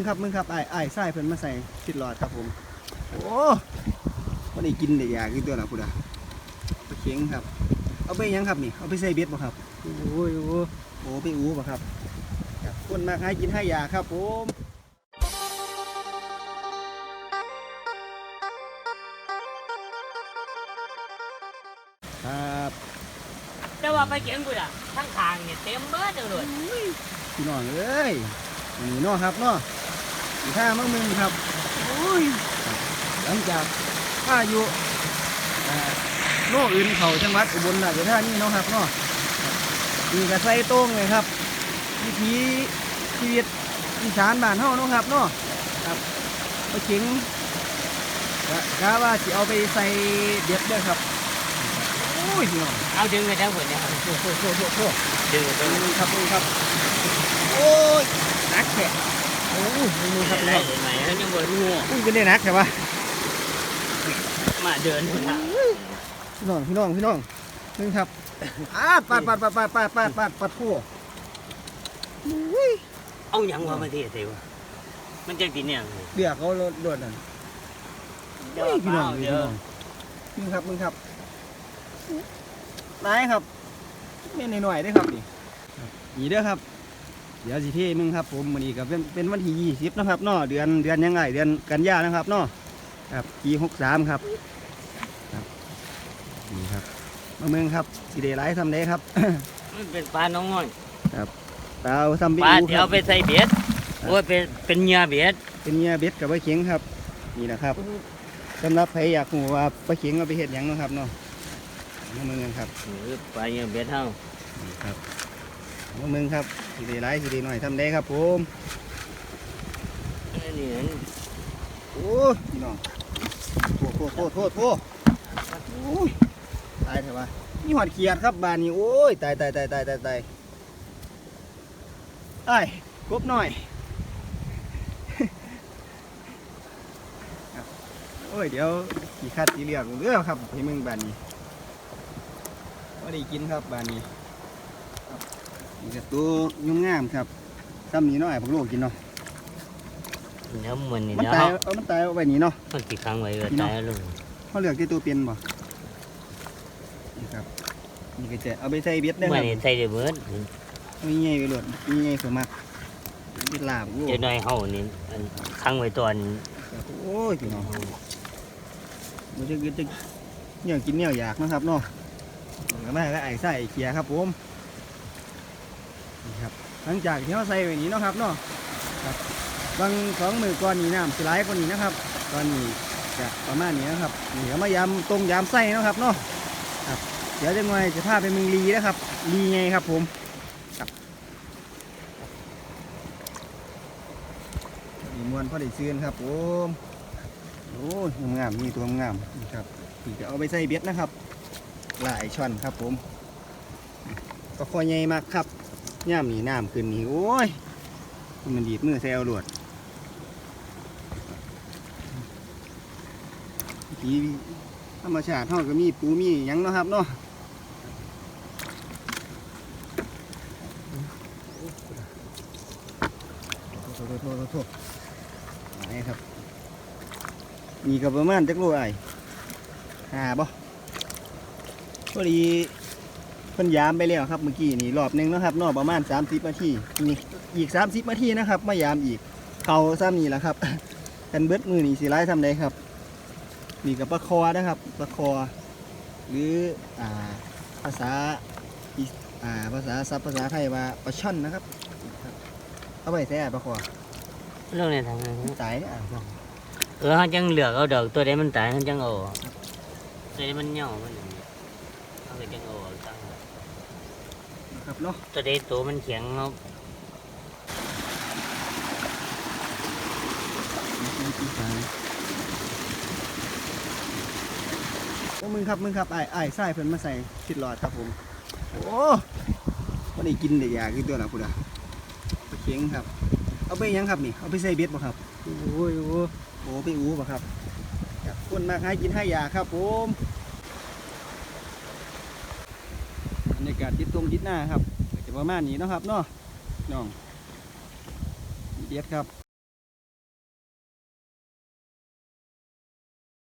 งครับมึงครับไอ้ไอ้ไส้เพิ่นมาใส่ชิดหลอดครับผมโอ้วันนี้กินได้อยากกินตัวละพุดอะปลาเข็งครับ เอาไปหยังครับนี่เอาไปใส่เบ็ดบ่ครับโอ้ยโอ้ยโอ้ไปอูบ่ครับครับคนมากให้กินให้ยาครับผมครับแต่ว่าไปเก็งกูอะทั้งทางเนี่ยเต็มเบิดเลยพี่น้องเอ้ยนี่เนาะครับเนาะอีก ห้ามั่งมึงครับโอ้ยหลังจากพายุอ่าโน่อื่นเขาจังหวัดอุบลราชธานีเนาะครับเนาะครับนี่ก็ใส่โต้งเลยครับวิถีชีวิตอีสานบ้านเฮาเนาะครับเนาะครับไปเข็งกะกะว่าสิเอาไปใส่เด็ดเด้อครับโอ้ยพี่น้องเอาดึงไปทั้งหมดเนี่ยโอ้โหโอ้โหโอ้โหดึงไปตรงนี่ครับนี่ครับ โอ้ยหนักแค่ โอ้ยนี่ครับไหนนี่ครับไหนเขายังบ่รู้อุ้ยเป็นได้หนักแค่ปะมาเดินทางพี่น้องพี่น้องพี่น้องนี่ครับอ้าปัดปัดปัดปัดปัดปัดปัดปัดคู่อุ้ยเอาหยังว่ามาเทใส่วะมันจะกินยังเดือกเขาโดดโดดนั่นเดี๋ยวอุ้ยพี่น้องเดี๋พี่ยวน้องมึงครับมึงครับนายครับไม่นหน่อยๆได้อครับนี่ครับนี่เด้อครับ เดี๋ยวสิเท่มึงครับผมวันนี้ก็เป็นเป็นวันที่ยี่สิบนะครับเนาะเดือนเดือนยังไงเดือนกันยานะครับเนาะครับปีหกสามครับครับนี่ครับมาเมืองครับสีเดไลท์ทำได้ครับมันเป็นปลาน้องง่อยตาเอาทำไปปลาอูที่ครัเอาบไปใส่เบ็ดโอ้ยเป็นเป็นเหยื่อเบ็ดเป็นเงียเบ็ดกับปลาเข็งครับนี่นะครับสำหรับใครอยากหูว่าปลาเข็งเอาไปเห็ดหยังเนาะครับเนาะมาเมืองครับเออปลาเหยื่อเบ็ดเฮานี่ครับ มาเมืองครับสีไลสีเดหน่อยทำได้ครับผมอันนี่นั่นโอ้ยพี่น้องโทษโทษโทษโทษโทษโอ้ยตายเถอะวะนี่หอดเขียดครับบานนี้โอ้ยตายตายตายตายตายตายไอ้กบหน่อยโอ้ยเดี๋ยวขี่คัดสีเหลืองเรื่องครับให้มึงบานนี้ว่าได้กินครับบานนี้ นี่ก็ตัวยุ่งงามครับซ้ำนี้เนาะไอ้พวกลูกกินเนาะเดี๋ยวมันนี่มันเดี๋ยวตายเฮาเอามันตายเอาไว้นี่เนาะมันติดค้างไว้ก็พี่น้องตายแล้วลงเขาเลือกที่ตัวเป็นบ่นี่ครับนี่ก็จะเอาไปใส่เบ็ดได้คเมื่อรับนี่ใส่ได้เบิดมีไงไปหลดมีไงสมัครเบ็ดลาบโอ้เดี๋ยวน้อยเฮานี่อันค้างไว้ตอนโอ้ยพี่น้องมันจะกินจะเนี่ยกินเนี่ยอยากนะครับเนาะก็ไม่ก็ไอ้ใส่ไอ้เขียครับผม นี่ครับหลังจากที่เราใส่ไว้นี้เนาะครับเนาะครับบางสองมือก่อนนี้น้ำสไลด์กว่านี้นะครับตอนนี้จะประมาณนี้นะครับนี่เอมายำตรงยำไส้นะครับเนาะเดี๋ยวจะงอยจะพาไปเมืองลีนะครับลีไงครับผมครับมีมวนพอได้ซื้อครับผมโอ้ยงามมีตัวงามนี่ครับนี่จะเอาไปใส่เบ็ดนะครับ หลายช่อนครับผมก็คอใหญ่มากครับ ย่ามนี่น้ำขึ้นนี่โอ้ย มันดีดมือแซวหลวดทีธรรมชาติเท่าก็มีปูมียังเนาะครับเนาะโทษโทษโทษโทษนี่ครับนี่ก็ประมาณจักรโลไอ้หาบ่พอดี พิ่นยามไปแล้วครับเมื่อกี้นี่รอบหนึงเนาะครับเนอกประมาณ 30นาทีนี่อีก 30นาทีนะครับมายามอีกเขาซ้ำนี่แหละครับกันเบิดมือนี่สิไล่ทำได้ครับนี่กับปลาคอนะครับปลาคอ หรืออ่าภาษาอีอ่าภาษาซับภาษาไทยว่าปลาช่อนนะครับครับเอาไปแท้ปลาคอเรื่องในทางนั้นมันตายเนี่ยเออเขาจังเหลือกเอาดอกตัวใดมันตายเขาจังเอาตัวใดมันเหนียวมันอย่างนี้เขาก็จังเอาออกตั้ง ครับเนาะตัวใดตัวมันแข็งเขาโอ้มึงครับมึงครับไอ้ไอ้ไส้เพิ่นมาใส่ชิดหลอดครับผม โอ้วันนี้กินได้อยากกินตัวละคุณอะปลาเค็งครับ เอาไปหยังครับนี่ เอาไปใส่เบ็ดบ่ครับ โอ้ยโอ้ยโอ้ไปอูบ่ครับครับคนมากให้กินให้ยาครับผมบรรยา กาศติดตรงติดหน้าครับจะประมาณนี้นะครับเนาะน้องเด็ดครับ